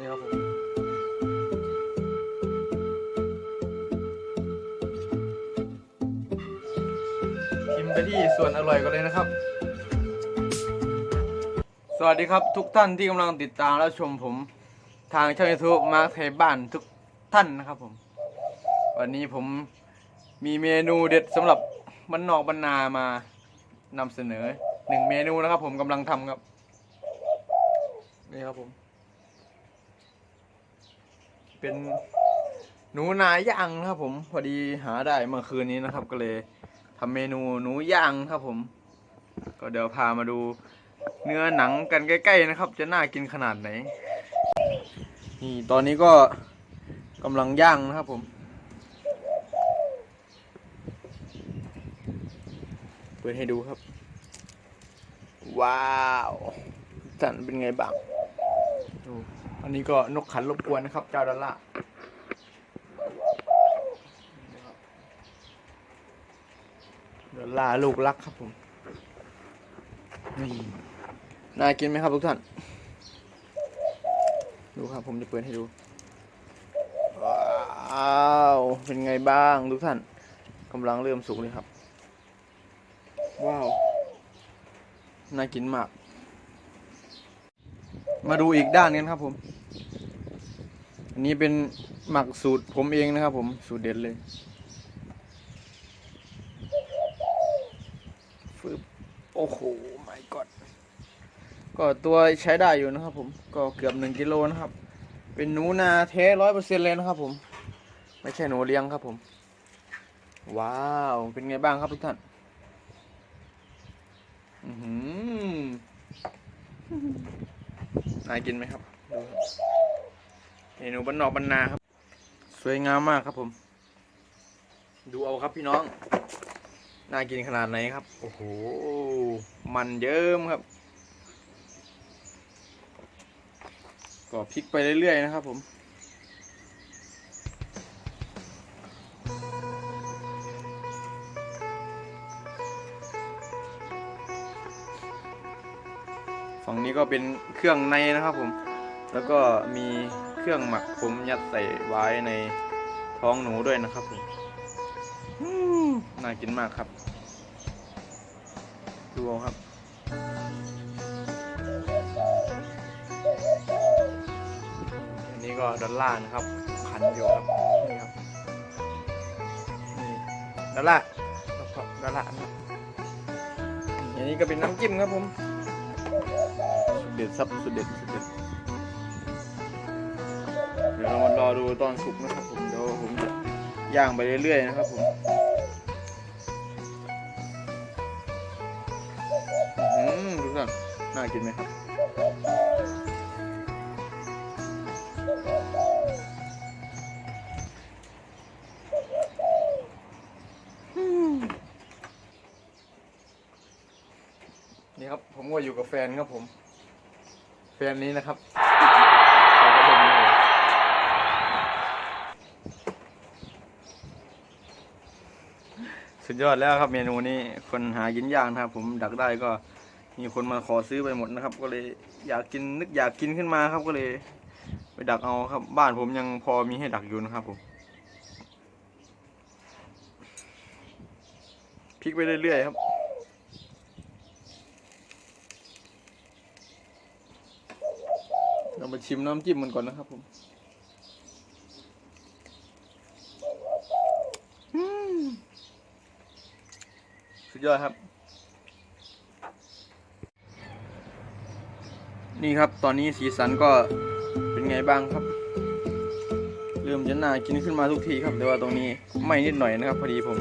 นี่ครับผมพิมพ์ไปที่ส่วนอร่อยกันเลยนะครับ สวัสดีครับทุกท่านที่กำลังติดตามและชมผมทางช่องยูทูบมาไทยบ้านทุกท่านนะครับผม วันนี้ผมมีเมนูเด็ดสำหรับบ้านนอกบ้านนามานำเสนอหนึ่งเมนูนะครับ ผมกำลังทำครับ นี่ครับผม เป็นหนูนาย่างนะครับผม พอดีหาได้เมื่อคืนนี้นะครับ ก็เลยทำเมนูหนูย่างครับผม ก็เดี๋ยวพามาดูเนื้อหนังกันใกล้ ๆนะครับ จะน่ากินขนาดไหน นี่ตอนนี้ก็กำลังย่างนะครับผม เปิดให้ดูครับ ว้าวท่นเป็นไงบ้างดู นนี้ก็นกขันรบกวนนะครับ เจ้าดอลล่าดอลล่าลูกรักครับผมนี่น่ากินไหมครับทุกท่าน ดูครับผมจะเปิดให้ดู ว้าว เป็นไงบ้างทุกท่านกำลังเริ่มสุกเลยครับ ว้าว น่ากินมาก มาดูอีกด้านกันครับผม นี้เป็นหมักสูตรผมเองนะครับผมสูตรเด็ดเลยฟึบโอ้โหไม่กอดก็ตัวใช้ได้อยู่นะครับผมก็เกือบหนึ่งกิโลนะครับ เป็นหนูนาแท้ร้อยเปอร์เซ็นเลยนะครับผม ไม่ใช่หนูเลี้ยงครับผม ว้าว เป็นไงบ้างครับทุกท่านอือหือน่ากินไหมครับดูครับ เมนูบ้านนอกบ้านนาครับ สวยงามมากครับผม ดูเอาครับพี่น้อง น่ากินขนาดไหนครับ โอ้โห มันเยิ้มครับ ก็พลิกไปเรื่อยๆนะครับผมฝั่งนี้ก็เป็นเครื่องในนะครับผม แล้วก็มี เครื่องหมักผมยัดใส่ไว้ในท้องหนูด้วยนะครับผมน่ากินมากครับ ดูเอาครับ อันนี้ก็ดอลลาร์นะครับ ขันอยู่ครับ นี่ครับ นี่ดอลลาร์ดอลลาร์นะอันนี้ก็เป็นน้ำจิ้มครับผม สุดเด็ดซับสุดเด็ดสุดเด็ด ดี๋ยวเรามารอดูตอนสุกนะครับผมเดี๋ยวผมย่างไปเรื่อยๆนะครับผมอือดูก่อนน่ากินไหมครับนี่ครับผมก็อยู่กับแฟนครับผม แฟนนี้นะครับเราก็ลงนี่เลย สุดยอดแล้วครับเมนูนี้คนหากินยากนะครับผมดักได้ก็มีคนมาขอซื้อไปหมดนะครับ ก็เลยอยากกินนึกอยากกินขึ้นมาครับก็เลย ไปดักเอาครับบ้านผมยังพอมีให้ดักอยู่นะครับผมพลิกไปเรื่อยๆครับเรามาชิมน้ำจิ้มมันก่อนนะครับผมอืมสุ ดยอดครับ นี่ครับตอนนี้สีสันก็เป็นไงบ้างครับ เริ่มจะน่ากินขึ้นมาทุกทีครับแต่ว่าตรงนี้ไหม่นิดหน่อยนะครับ พอดีผม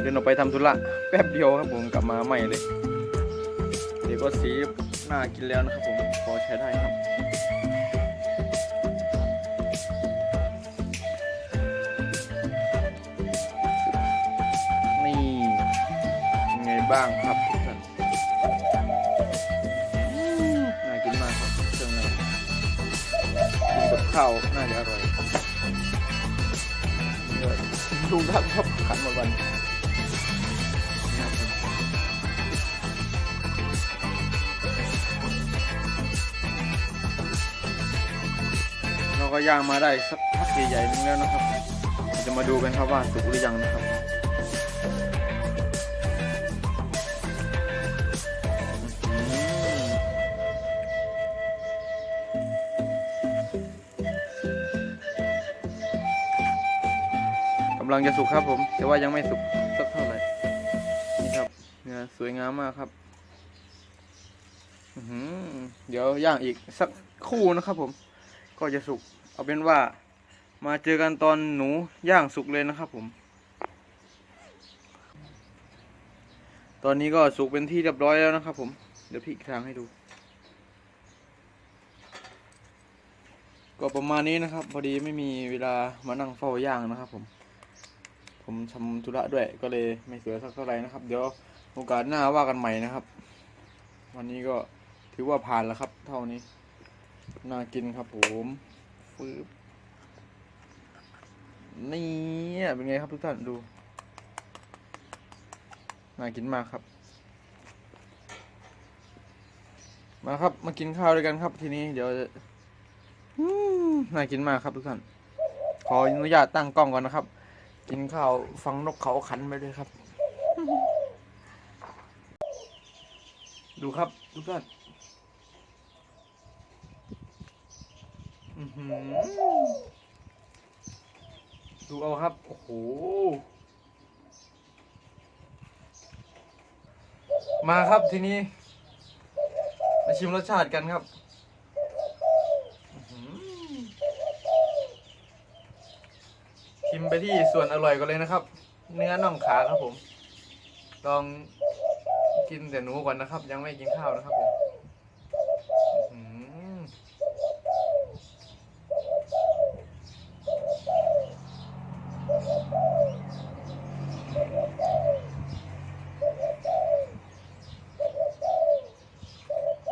เดินออกไปทำธุระแป๊บเดียวครับผมกลับมาไหม่เลยเดี๋ยวก็สีน่ากินแล้วนะครับผมพอใช้ได้ครับ บ้างครับทุกท่านน่ากินมากครับเครื่องในกินกับข้าวน่าจะอร่อยเลยลุงทักครับขันหมดวันนะครับผมก็ย่างมาได้สักพักใหญ่ๆนึงแล้วนะครับ จะมาดูกันครับว่าสุกหรือยังนะครับำลังจะสุกครับผม แต่ว่ายังไม่สุกสักเท่าไหร่ นี่ครับเนื้อสวยงามมากครับอือหือเดี๋ยวย่างอีกสักคู่นะครับผม ก็จะสุก เอาเป็นว่า มาเจอกันตอนหนูย่างสุกเลยนะครับผม ตอนนี้ก็สุกเป็นที่เรียบร้อยแล้วนะครับผม เดี๋ยวพลิกทางให้ดู ก็ประมาณนี้นะครับ พอดีไม่มีเวลามานั่งเฝ้าย่างนะครับผม ผมทำธุระด้วย ก็เลยไม่สวยสักเท่าไหร่นะครับ เดี๋ยวโอกาสหน้าว่ากันใหม่นะครับ วันนี้ก็ถือว่าผ่านแล้วครับ เท่านี้ น่ากินครับผมฟืบนี่เป็นไงครับทุกท่านดู น่ากินมากครับ มาครับมากินข้าวด้วยกันครับทีนี้เดี๋ยวน่ากินมากครับทุกท่าน ขออนุญาตตั้งกล้องก่อนนะครับ กินข้าวฟังนกเขาขันไปด้วยครับ ดูครับทุกท่านดูเอาครับ โอ้โห มาครับทีนี้ มาชิมรสชาติกันครับอื้อหือ ชิมไปที่ส่วนอร่อยกันเลยนะครับ เนื้อน่องขาครับผม ลองกินแต่หนูก่อนนะครับ ยังไม่กินข้าวนะครับผม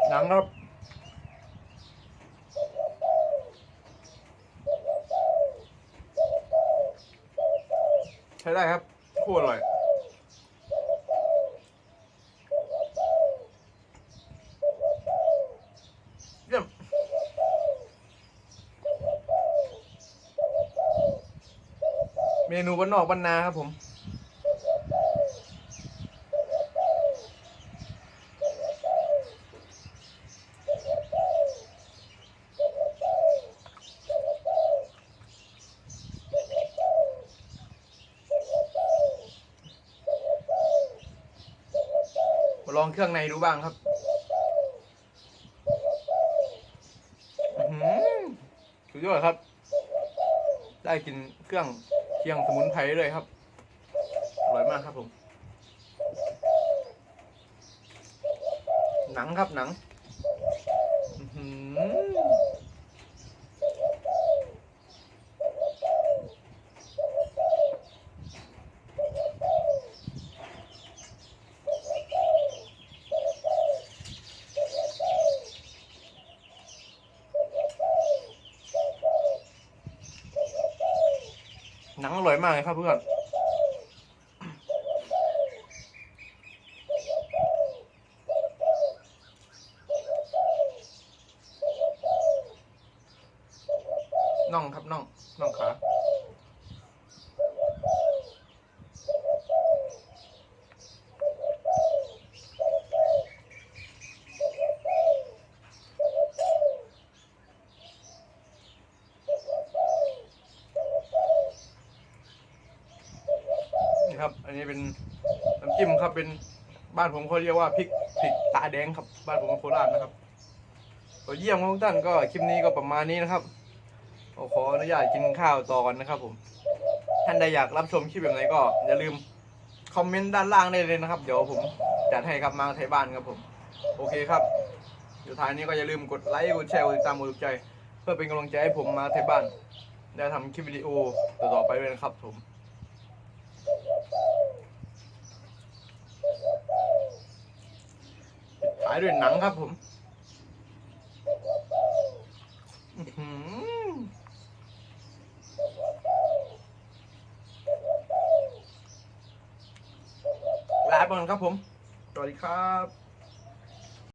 หนังครับ ได้ครับโคตรอร่อยเยี่ยมเมนูบ้านนอกบ้านนาครับผม องเครื่องในดูบ้างครับสุดยอดครับ ได้กินเครื่องเคียงสมุนไพรเลยครับ อร่อยมากครับผม หนังครับหนัง อื นังครับเพื่อนน่องครับน่องน่องขา นี่ครับ อันนี้เป็นน้ำจิ้มครับ เป็นบ้านผมเขาเรียกว่าพริกพริกตาแดงครับ บ้านผมโคราชนะครับก็เยี่ยมครับทุกท่านก็คลิปนี้ก็ประมาณนี้นะครับก็ขออนุญาตกินข้าวต่อกันนะครับ ผม ท่านใดอยากรับชมคลิปแบบไหนก็อย่าลืมคอมเมนต์ด้านล่างได้เลยนะครับ เดี๋ยวผมจัดให้ครับมาไทยบ้านครับผม โอเคครับสุดท้ายนี้ก็อย่าลืมกดไลค์กดแชร์กดติดตามกดถูกใจ เพื่อเป็นกำลังใจให้ผมมาไทยบ้านได้ทำคลิปวิดีโอต่อๆไปด้วยนะครับผมายด้วยหนังครับผมหลาไปก่อนครับผม สวัสดีครับ